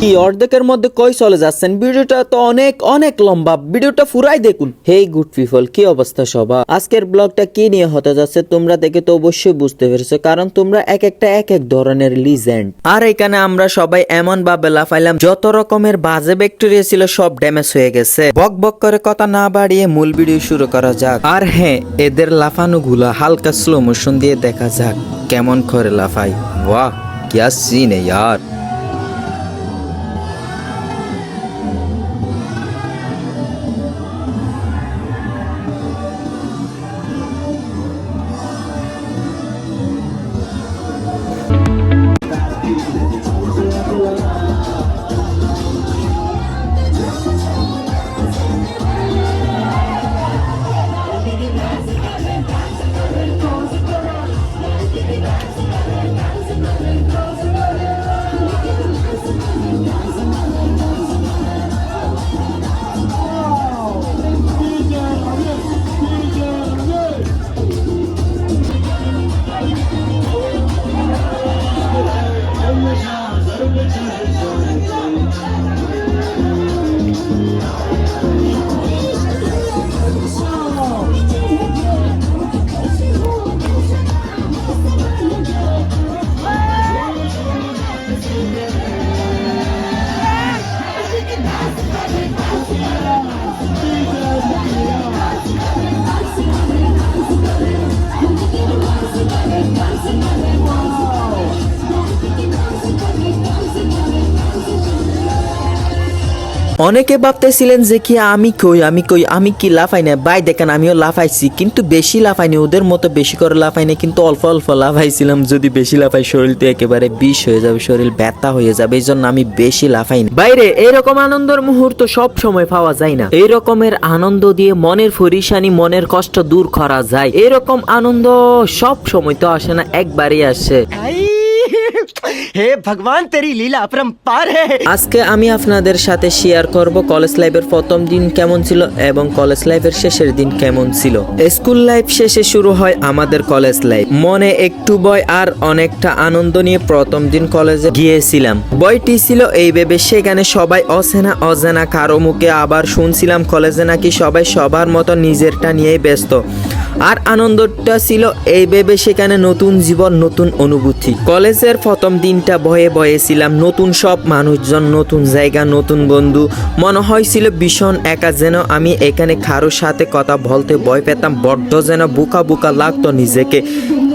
কি অর্ধেকের মধ্যে কই চলে যাচ্ছেন ভিডিওটা তো অনেক অনেক লম্বা ভিডিওটা ফুরাই দেখুন হেই গুড পিপল কি অবস্থা সবা আজকের ব্লগটা কি নিয়ে হতে যাচ্ছে তোমরা দেখে তো অবশ্যই বুঝতে পেরেছো কারণ তোমরা এক একটা এক এক ধরনের লিজেন্ড আর এখানে আমরা সবাই এমন ভাবে লাফাইলাম যত রকমের বাজে ব্যাকটেরিয়া ছিল সব ড্যামেজ হয়ে গেছে বক বক করে কথা না বাড়িয়ে মূল ভিডিও শুরু করা যাক আর হ্যাঁ এদের লাফানো গুলো হালকা স্লো মোশন দিয়ে দেখা যাক কেমন করে লাফাই বাহ क्या सीन है यार অনেকে ভাবতেছিলেন যে কি আমি কই আমি কই, আমি কি লাফাই না ভাই, দেখেন, আমিও লাফাইছি, কিন্তু বেশি লাফাইনি ওদের মতো বেশি করে লাফাইনি কিন্তু অল্প অল্প লাফাইছিলাম। যদি বেশি লাফাই, শরীর তো একেবারে বিষ হয়ে যাবে, শরীর ব্যথা হয়ে যাবে, এই জন্য আমি বেশি লাফাইনি বাইরে এরকম আনন্দের মুহূর্ত সব সময় পাওয়া যায় না। এই রকমের আনন্দ দিয়ে মনের ফরিসানি মনের কষ্ট দূর করা যায়। এরকম আনন্দ সব সময় তো আসে না, একবারই আসে। হে ভগবান, তেরি লীলা অপরম্পার হে। আজকে আমি আপনাদের সাথে শেয়ার করব কলেজ লাইফের প্রথম দিন কেমন ছিল এবং কলেজ লাইফের শেষের দিন কেমন ছিল। স্কুল লাইফ শেষে শুরু হয় আমাদের কলেজ লাইফ মনে একটু ভয় আর অনেকটা আনন্দ নিয়ে প্রথম দিন কলেজে গিয়েছিলাম। বইটি ছিল এই ভেবে সেখানে সবাই অচেনা অজানা, কারও মুখে আবার শুনছিলাম কলেজে নাকি সবাই সবার মতো নিজেরটা নিয়েই ব্যস্ত। আর আনন্দটা ছিল এই ভেবে সেখানে নতুন জীবন, নতুন অনুভূতি। কলেজের প্রথম দিনটা ভয়ে ভয়ে ছিলাম, নতুন সব মানুষজন, নতুন জায়গা, নতুন বন্ধু। মনে হয়েছিল ভীষণ একা যেন আমি এখানে কারোর সাথে কথা বলতে ভয় পেতাম, বড্ড যেন বোকা বোকা লাগতো নিজেকে।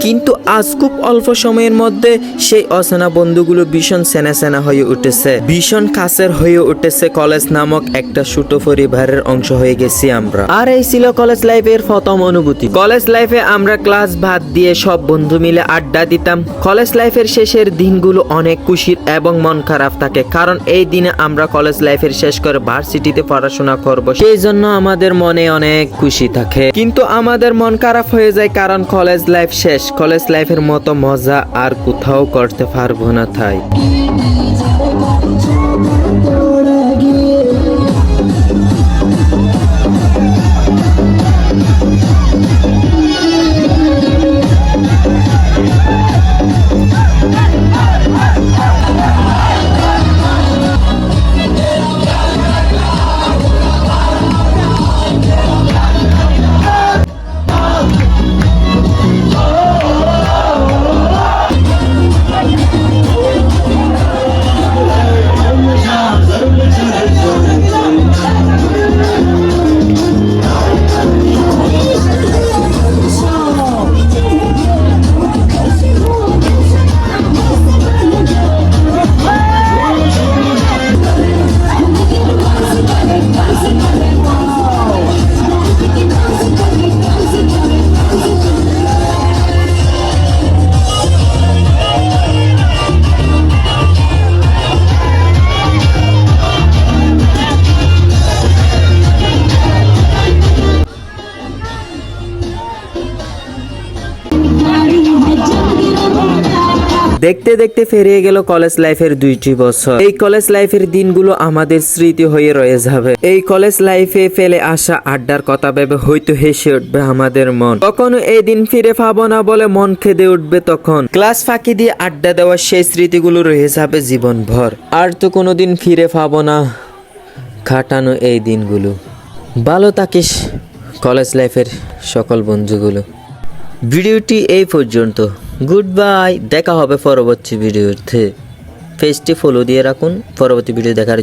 কিন্তু আজ খুব অল্প সময়ের মধ্যে সেই অচেনা বন্ধুগুলো ভীষণ সেনা সেনা হয়ে উঠেছে। ভীষণ কাছের হয়ে উঠেছে কলেজ নামক একটা ছোট পরিবারের অংশ হয়ে গেছি আমরা। আর এই ছিল কলেজ লাইফের প্রথম অনুভূতি। কলেজ লাইফে আমরা ক্লাস ভাত দিয়ে সব বন্ধু মিলে আড্ডা দিতাম। কলেজ লাইফের শেষের দিনগুলো অনেক খুশির এবং মন খারাপ থাকে, কারণ এই দিনে আমরা কলেজ লাইফের শেষ করে ভার্সিটিতে পড়াশোনা করব। সেই জন্য আমাদের মনে অনেক খুশি থাকে। কিন্তু আমাদের মন খারাপ হয়ে যায় কারণ কলেজ লাইফ শেষ। কলেজ লাইফের মতো মজা আর কোথাও করতে পারব না তাই। দেখতে দেখতে ফেরিয়ে গেল কলেজ লাইফের দুইটি বছর। এই কলেজ লাইফের দিনগুলো আমাদের স্মৃতি হয়ে রয়ে যাবে। এই কলেজ লাইফে ফেলে আসা আড্ডার কথা ভেবে হয়তো হেসে উঠবে আমাদের মন। কখনো এই দিন ফিরে পাবো না বলে মন খেদে উঠবে তখন। ক্লাস ফাঁকি দিয়ে আড্ডা দেওয়ার সেই স্মৃতিগুলো রয়ে যাবে জীবন ভর আর তো কোনোদিন ফিরে পাবো না কাটানো এই দিনগুলো। ভালো থাকিস কলেজ লাইফের সকল বন্ধুগুলো। ভিডিওটি এই পর্যন্ত। গুড বাই দেখা হবে পরবর্তী ভিডিওতে। পেজটি ফলো দিয়ে রাখুন। পরবর্তী ভিডিও দেখার